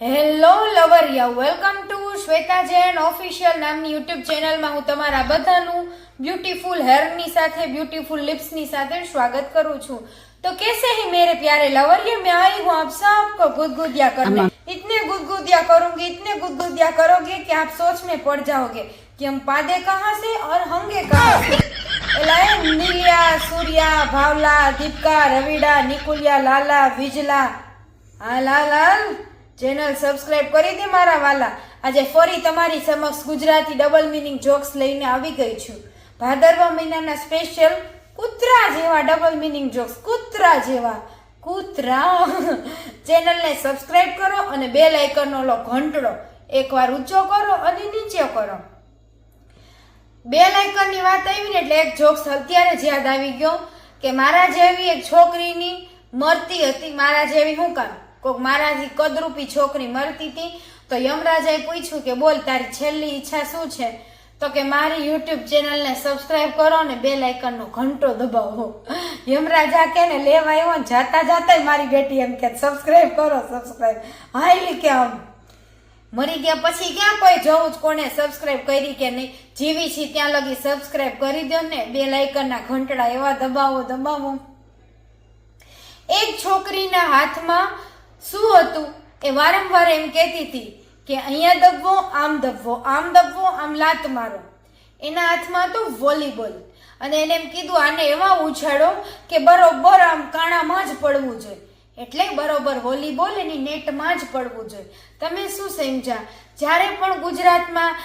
Hello લવરિયા welcome to Shweta Jain official નામની YouTube ચેનલમાં હું તમારા બધાનું બ્યુટીફુલ હેરની સાથે બ્યુટીફુલ લિપ્સની સાથે સ્વાગત કરું છું तो कैसे हैं मेरे प्यारे लवरिया मैं आई हूँ आप सबको गुदगुदिया करने इतने गुदगुदिया करूंगी इतने गुदगुदिया करोगे कि आप सोच में पड़ जाओगे कि हम पादे कहाँ से और होंगे कहाँ से एलाए नीलिया सूर्या भावला दीपका રવિડા નિકુલિયા લાલા વિજલા હા લાલ લાલ ચેનલ સબસ્ક્રાઇબ કરી દે મારા વાલા. આજે ફરી તમારી સમક્ષ ગુજરાતી ડબલ મિનિંગ જોક્સ લઈને આવી ગઈ છું. ભાદરવા મહિનાના સ્પેશિયલ કૂતરા જેવા ડબલ મિનિંગ જોક્સ કૂતરા જેવા, કૂતરા. ચેનલને સબસ્ક્રાઇબ કરો અને બે લાઇકનનો લો ઘંટડો. એકવાર ઊંચો કરો અને નીચે કરો. બે લાઇકનની વાત આવી ને એટલે એક જોક્સ અત્યારે જ યાદ આવી ગયો કે મારા જેવી એક છોકરીની મરતી હતી. મારા જેવી હું કામ કોક મારાથી કદરૂપી છોકરી મરતી હતી તો યમરાજાએ પૂછ્યું કે બોલ, તારી છેલ્લી ઈચ્છા શું છે? તો કે મારી યુટ્યુબ ચેનલને સબસ્ક્રાઇબ કરો ને બે લાઇકનનો ઘંટો દબાવો. યમરાજા કે ને લેવા આવ્યો ને, જાતા જાતા મારી બેટી એમ કે, સબસ્ક્રાઇબ કરો, સબસ્ક્રાઇબ. હા એટલે કે આમ. મરી ગયા પછી ક્યાં કોઈ જવું જ કોને સબસ્ક્રાઇબ કરી કે નહીં? જીવી છી ત્યાં લગી સબસ્ક્રાઇબ કરી દો ને, બે લાઇકનના ઘંટડા એવા દબાવો દબાવો. એક છોકરીના હાથમાં શું હતું? એ વારંવાર એમ કહેતી હતી કે અહીંયા દબવો, આમ દબવો આમ દબવો, આમ લાત મારો. એના હાથમાં તો વોલીબોલ. અને એને એમ કીધું, આને એવા ઉછાળો કે બરોબર આમ કાણામાં જ પડવું જોઈએ. એટલે બરોબર વોલીબોલ એની નેટમાં જ પડવું જોઈએ. તમે શું સમજ્યા? જ્યારે પણ ગુજરાતમાં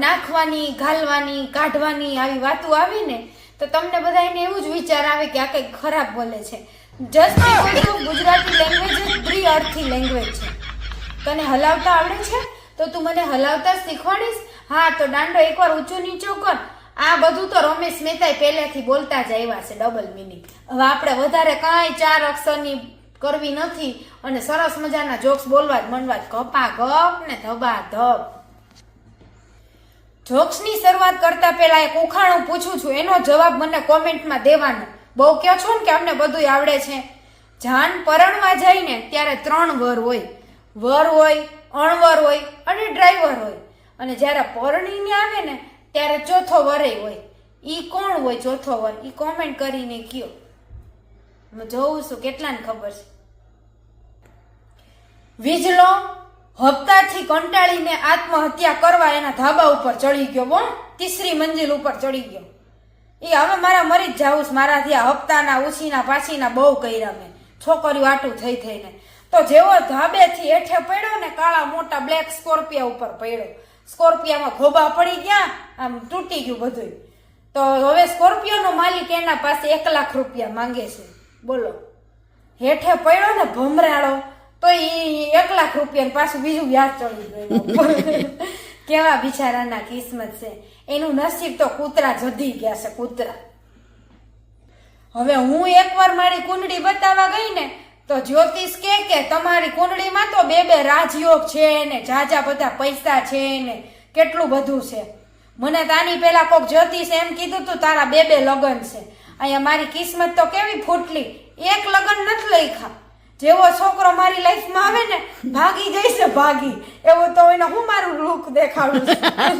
નાખવાની, ઘાલવાની, કાઢવાની આવી વાતો આવી ને તો તમને બધા એને એવું જ વિચાર આવે કે આ કંઈક ખરાબ બોલે છે. Just because Gujarati language pre earthy language છે તને હલાવતા આવડે છે? તો તું મને હલાવતા શીખવાડીશ? હા, તો દાંડો એકવાર ઊંચો નીચો કર. આ બધું તો રમેશ મહેતાએ પહેલેથી બોલતા જ આવ્યા છે ડબલ મિનિંગ હવે આપણે વધારે કાંઈ ચાર અક્ષરની કરવી નથી અને સરસ મજાના જોક્સ બોલવા જ મનવા જ કપા ગપ ને ધબા ધબ જોક્સની શરૂઆત કરતા પહેલા એક ઉખાણું પૂછું છું. એનો જવાબ મને કોમેન્ટમાં દેવાનો. બહુ કહો છો ને કે અમને બધું આવડે છે. જાન પરણવા જઈને ત્યારે ત્રણ વર હોય. વર હોય, અણવર હોય અને ડ્રાઈવર હોય. અને જ્યારે પરણીને આવે ને ત્યારે ચોથો વરે હોય. ઈ કોણ હોય ચોથો વર? ઈ કોમેન્ટ કરીને કયો. હું જોઉં છું કેટલાને ખબર છે. વીજળો હપ્તાથી કંટાળીને આત્મહત્યા કરવા એના ધાબા ઉપર ચડી ગયો બોલ તીસરી મંજિલ ઉપર ચડી ગયો. એ હવે મારા મરી જ જાવું છે. મારાથી આ હપ્તાના, ઉછીના, પાછીના બહુ કર્યા મેં. છોકરીઓ આટું થઈ થઈને. તો જેવો ધાબેથી હેઠે પડ્યો ને, કાળા મોટા બ્લેક સ્કોર્પિયા ઉપર પડ્યો. સ્કોર્પિયામાં ખોબા પડી ગયા, આમ તૂટી ગયું બધું તો હવે સ્કોર્પિયોનો માલિક એના પાસે એક લાખ રૂપિયા માંગે છે. બોલો. હેઠે પડ્યો ને ભમરાળો, તો એ એક લાખ રૂપિયા પાછું બીજું વ્યાજ ચડી ગયું કેવા બિચારાના કિસ્મત છે? એનું નસીબ તો કૂતરા જધી ગયા છે, કૂતરા. હવે હું એકવાર મારી કુંડળી બતાવવા ગઈ ને, તો જ્યોતિષ કે કે તમારી કુંડળીમાં તો બે બે રાજયોગ છે ને, જાજા બધા પૈસા છે ને, કેટલું બધું છે. મને તાની પહેલા કોક જ્યોતિષ એમ કીધું તું, તારા બે બે લગ્ન છે. અહીંયા મારી કિસ્મત તો કેવી ફૂટલી. એક લગન નથી લખ્યા. જેવો છોકરો મારી લાઈફમાં આવે ને, ભાગી જઈશ ભાગી. એવું તો એને હું મારું રૂપ દેખાડું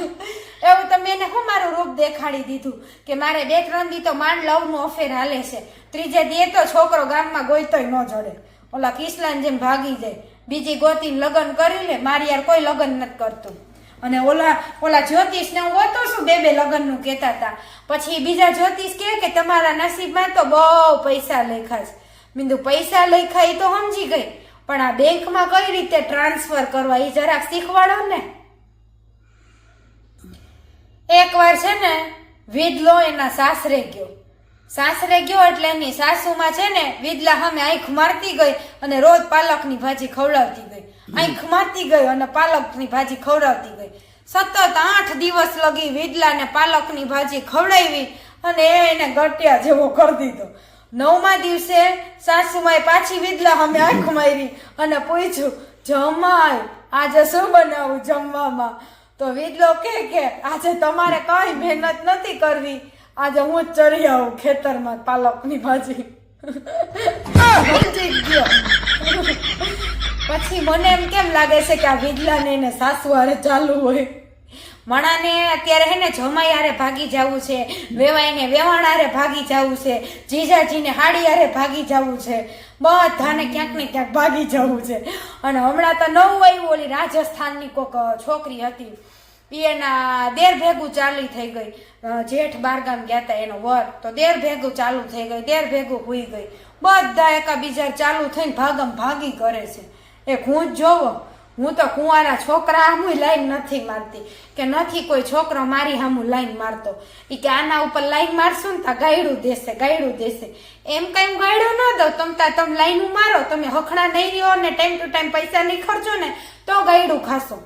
એવું તમે એને હું મારું રૂપ દેખાડી દીધું કે મારે બે ત્રણ દી તો માંડ લવનું અફેર હાલે છે. ત્રીજે દીએ તો છોકરો ગામમાં ગોઈતોય ન જડે. ઓલા કિસલાન જેમ ભાગી જાય. બીજી ગોતીને લગ્ન કરી લે, મારી યાર કોઈ લગ્ન નથી કરતું. અને ઓલા ઓલા જ્યોતિષને હું હોતો શું બે બે લગ્નનું કહેતા હતા પછી બીજા જ્યોતિષ કહે કે તમારા નસીબમાં તો બહુ પૈસા લેખા છે બિંદુ પૈસા લખ્યા એ તો સમજી ગઈ. પણ આ બેંકમાં કઈ રીતે ટ્રાન્સફર કરવા એ જરાક શીખવાડો ને. એકવાર છે ને, વિધલો એના સાસરે ગયો. સાસરે ગયો એટલે એની સાસુમાં છે ને વિદલા સામે આંખ મારતી ગઈ અને રોજ પાલકની ભાજી ખવડાવતી ગઈ. આંખ મારતી ગઈ અને પાલકની ભાજી ખવડાવતી ગઈ. સતત આઠ દિવસ લગી વિદલાને પાલકની ભાજી ખવડાવી અને એને ગટિયા જેવો કરી દીધો. નવમા દિવસે સાસુમાએ પાછી વિદલા અમે આંખ મારી અને પૂછ્યું જમાય આજે શું બનાવું જમવામાં? તો વિદલો કે કે, આજે તમારે કઈ મહેનત નથી કરવી. આજે હું જ ચડી આવું ખેતરમાં પાલકની ભાજી. પછી મને એમ કેમ લાગે છે કે આ વિદલાને એને સાસુ હારે ચાલુ હોય? મણાને અત્યારે હે ને જમાઈ આરે ભાગી જવું છે, વેવાઈને વેવાણ આરે ભાગી જવું છે, જીજાજીને હાડી આરે ભાગી જવું છે, બધાને ક્યાંક ને ક્યાંક ભાગી જવું છે. અને હમણાં તો નવું આવ્યું ઓલી રાજસ્થાનની કોક છોકરી હતી એના દેર ભેગું ચાલી થઈ ગઈ. જેઠ બારગામ ગયા હતા એનો વર, તો દેર ભેગું ચાલુ થઈ ગઈ, દેર ભેગું હોઈ ગઈ. બધા એકાબીજા ચાલુ થઈને ભાગમ ભાગી કરે છે. એ હું જ જોવો હું તો કુંવારા છોકરા હામુય લાઈન નથી મારતી. કે નથી કોઈ છોકરો મારી હમું લાઈન મારતો. ઈ કે આના ઉપર લાઈન મારશું ને તા ગાયડું દેશે ગાયડું દેશે. એમ કઈ ગાયડું ન દો તમ તમે લાઈન મારો, તમે હખણા નહીં રહ્યો ને ટાઈમ ટુ ટાઈમ પૈસા નહીં ખર્ચો ને, તો ગાયડું ખાશો.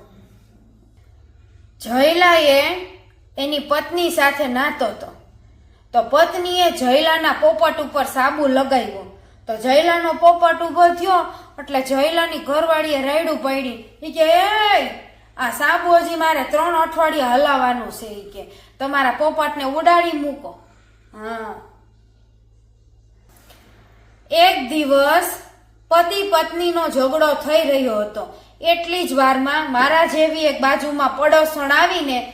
જયલાએ એની પત્ની સાથે નાતો હતો તો પત્નીએ જયલાના પોપટ ઉપર સાબુ લગાવ્યો. તો જયલાનો પોપટ ઊભો થયો, એટલે જયલાની ઘરવાળીએ રાયડું પડી એ કે એ આ સાબુઓજી મારે ત્રણ અઠવાડિયા હલાવવાનું છે. એ કે, તમારા પોપટને ઉડાડી મૂકો. હા. એક દિવસ પતિ પત્નીનો ઝઘડો થઈ રહ્યો હતો. એટલી જ વારમાં મારા જેવી એક બાજુમાં પડોસણ આવીને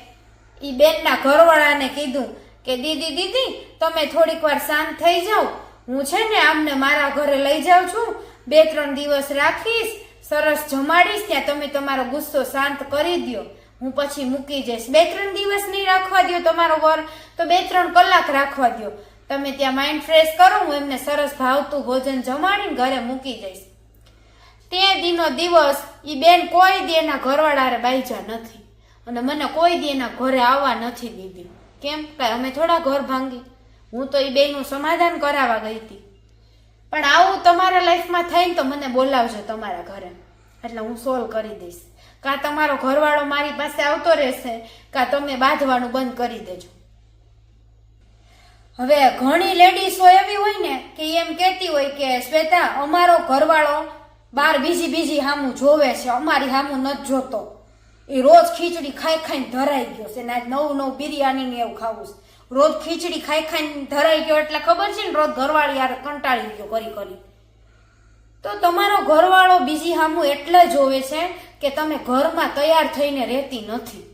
એ બેનના ઘરવાળાને કીધું કે, દીદી દીદી, તમે થોડીક વાર શાંત થઈ જાઓ. હું છે ને આમને મારા ઘરે લઈ જાઉં છું. બે ત્રણ દિવસ રાખીશ, સરસ જમાડીશ, ત્યાં તમે તમારો ગુસ્સો શાંત કરી દ્યો. હું પછી મૂકી જઈશ. બે ત્રણ દિવસ નહીં રાખવા દ્યો તમારો વર, તો બે ત્રણ કલાક રાખવા દ્યો. તમે ત્યાં માઇન્ડ ફ્રેશ કરો, હું એમને સરસ ભાવતું ભોજન જમાડીને ઘરે મૂકી જઈશ. તે દીનો દિવસ એ બેન કોઈ દી એના ઘરવાળારે બાઈજા નથી. અને મને કોઈ દી ઘરે આવવા નથી દીધી. કેમ? કે અમે થોડા ઘર ભાંગી. હું તો એ બેનું સમાધાન કરાવવા ગઈ હતી. પણ આવું તમારા લાઈફમાં થાય ને તો મને બોલાવજો તમારા ઘરે. એટલે હું સોલ્વ કરી દઈશ. કાં તમારો ઘરવાળો મારી પાસે આવતો રહેશે, કાં તમે બાંધવાનું બંધ કરી દેજો. હવે ઘણી લેડીઝો એવી હોય ને કે એમ કહેતી હોય કે, શ્વેતા, અમારો ઘરવાળો બાર બીજી બીજી હામું જોવે છે, અમારી હામું નથી જોતો. એ રોજ ખીચડી ખાઈ ખાઈને ધરાઈ ગયો છે ને આજ નવું નવું બિરયાની ને એવું ખાવું છે. રોજ ખીચડી ખાઈ ખાઈને ધરાઈ ગયો એટલે ખબર છે ને, રોજ ઘરવાળી યાર કંટાળી ગયો કરી કરી. તો તમારો ઘરવાળો બીજી હામું એટલે જોવે છે કે તમે ઘરમાં તૈયાર થઈને રહેતી નથી.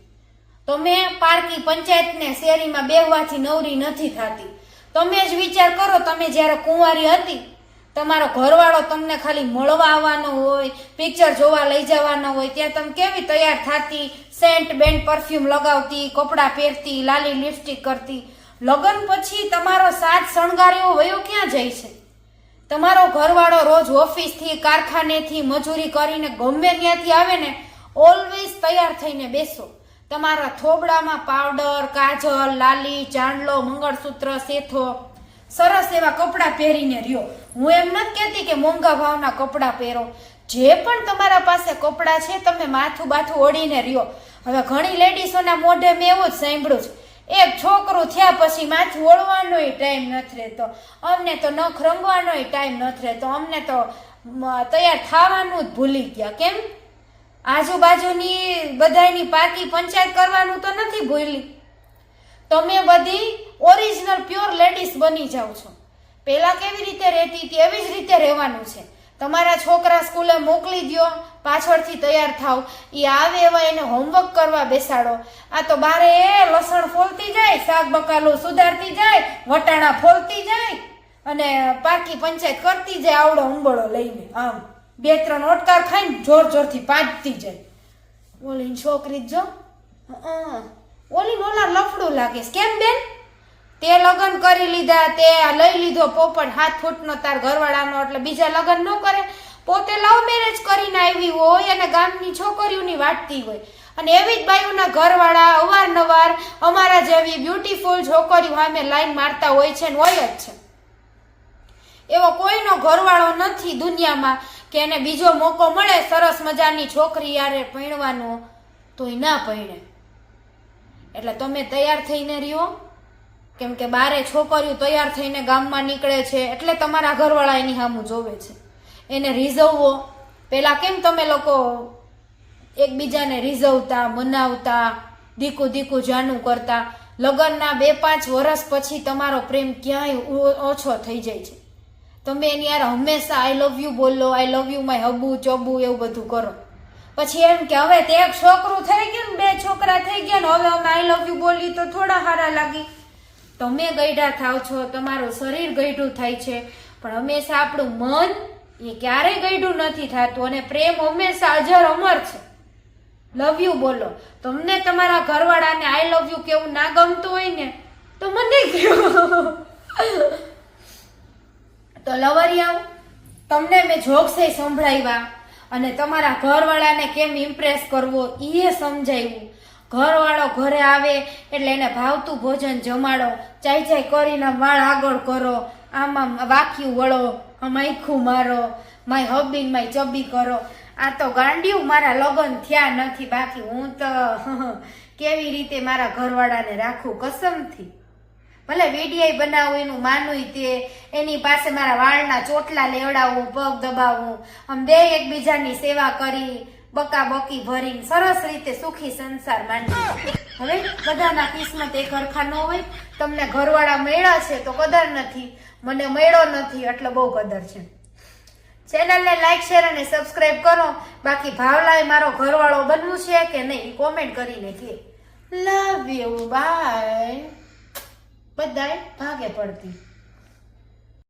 તમે પારકી પંચાયતને શેરીમાં બેહવાથી નવરી નથી થતી. તમે જ વિચાર કરો, તમે જ્યારે કુંવારી હતી તમારો ઘરવાળો તમને ખાલી મળવા આવવાનો હોય પિક્ચર જોવા લઈ જવાનો હોય, ત્યાં તમે કેવી તૈયાર થતી? સેન્ટ બેન્ડ પરફ્યુમ લગાવતી, કપડાં પહેરતી, લાલી લિપસ્ટિક કરતી. લગ્ન પછી તમારો સાત શણગાર્યો વયો ક્યાં જાય છે? તમારો ઘરવાળો રોજ ઓફિસથી, કારખાનેથી મજૂરી કરીને ગમે ત્યાંથી આવે ને ઓલવેઝ તૈયાર થઈને બેસો. તમારા થોબડામાં પાવડર કાજલ, લાલી, ચાંદલો, મંગળસૂત્ર સેથો સરસ એવા કપડાં પહેરીને રહ્યો. હું એમ નથી કહેતી કે મોંઘા ભાવના કપડાં પહેરો. જે પણ તમારા પાસે કપડાં છે, તમે માથું બાથું ઓળીને રહ્યો. હવે ઘણી લેડીઝોના મોઢે મેં એવું જ સાંભળ્યું છે. એક છોકરું થયા પછી માથું ઓળવાનોય ટાઈમ નથી રહેતો. અમને તો નખ રંગવાનોય ટાઈમ નથી રહેતો. અમને તો તૈયાર થવાનું જ ભૂલી ગયા. કેમ? આજુબાજુની બધાયની પાકી પંચાયત કરવાનું તો નથી ભૂલી. તમે બધી ઓરિજિનલ પ્યોર લેડીઝ બની જાઓ છો. પહેલાં કેવી રીતે રહેતી હતી એવી જ રીતે રહેવાનું છે. તમારા છોકરા સ્કૂલે મોકલી દ્યો, પાછળથી તૈયાર થાવ એ આવે એવા એને હોમવર્ક કરવા બેસાડો. આ તો બારે એ લસણ ફોલતી જાય, શાક બકાલું સુધારતી જાય, વટાણા ફોલતી જાય, અને પાકી પંચાયત કરતી જાય, આવડો ઉંબળો લઈને. આમ, બે ત્રણ ઓટકાર ખાઈને જોર જોરથી પાજતી જાય. ઓલી છોકરી જો. ઓલી ઓલા લફડું લાગે કેમ બેન? તે લગ્ન કરી લીધા, તે લઈ લીધો પોપટ હાથ ફૂટનો તાર ઘરવાળાનો, એટલે બીજા લગ્ન ન કરે. પોતે લવ મેરેજ કરીને આવી હોય અને ગામની છોકરીઓની વાટતી હોય. અને એવી જ બાયુના ઘરવાળા અવારનવાર અમારા જેવી બ્યુટીફુલ છોકરીઓ સામે લાઈન મારતા હોય છે ને હોય જ છે. એવો કોઈનો ઘરવાળો નથી દુનિયામાં કે એને બીજો મોકો મળે સરસ મજાની છોકરી યારે પરણવાનો તોય ના પરણે એટલે તમે તૈયાર થઈને રહ્યો. કેમ કે બારે છોકરીઓ તૈયાર થઈને ગામમાં નીકળે છે, એટલે તમારા ઘરવાળા એની સામું જોવે છે. એને રીઝવવો. પહેલાં કેમ તમે લોકો એકબીજાને રીઝવતા, મનાવતા, દીકું દીકું જાનું કરતા? લગ્નના બે પાંચ વર્ષ પછી તમારો પ્રેમ ક્યાંય ઓછો થઈ જાય છે. તમે એની યાર હંમેશા આઈ લવ યુ બોલો આઈ લવ યુ માય હબુ, ચોબુ એવું બધું કરો. પછી એમ કે, હવે તે એક છોકરું થઈ ગયું ને બે છોકરા થઈ ગયા ને, હવે અમે આઈ લવ યુ બોલી તો થોડા સારા લાગી. તમે ગઈઢા થાવ છો, તમારું શરીર ગઈઢું થાય છે. પણ હંમેશા આપણું મન એ ક્યારેય ગઈઢું નથી થતું અને પ્રેમ હંમેશા અજર અમર છે. લવ યુ બોલો. તમને તમારા ઘરવાળાને આઈ લવ યુ કેવું ના ગમતું હોય ને, તો મને કહો. તો લવરિયાઓ તમને મેં જોક્સે સંભળાવ્યા અને તમારા ઘરવાળાને કેમ ઇમ્પ્રેસ કરવો એ સમજાવ્યું. ઘરવાળો ઘરે આવે એટલે એને ભાવતું ભોજન જમાડો. ચાઈ ચાઈ કરીને વાળ આગળ કરો. આમાં વાક્યું વળો માયખું મારો, માય હબીન, માય ચબી કરો. આ તો ગાંડિયું મારા લગ્ન થયા નથી, બાકી હું તો કેવી રીતે મારા ઘરવાળાને રાખું? કસમથી ભલે વીડિયાઈ બનાવું, એનું માનવું તે, એની પાસે મારા વાળના ચોટલા લેવડાવવું પગ દબાવવું આમ બે એકબીજાની સેવા કરી બકા બકી ભરીને સરસ રીતે સુખી સંસાર માંડી હવે બધાના કિસ્મત એક હરખા ન હોય. તમને ઘરવાળા મળ્યા છે તો કદર નથી. મને મળ્યો નથી, એટલે બહુ કદર છે. ચેનલને લાઈક શેર અને સબસ્ક્રાઇબ કરો. બાકી ભાવલાએ મારો ઘરવાળો બનવું છે કે નહીં કોમેન્ટ કરીને કે. લવ યુ બાય બધાય ભાગે પડતી.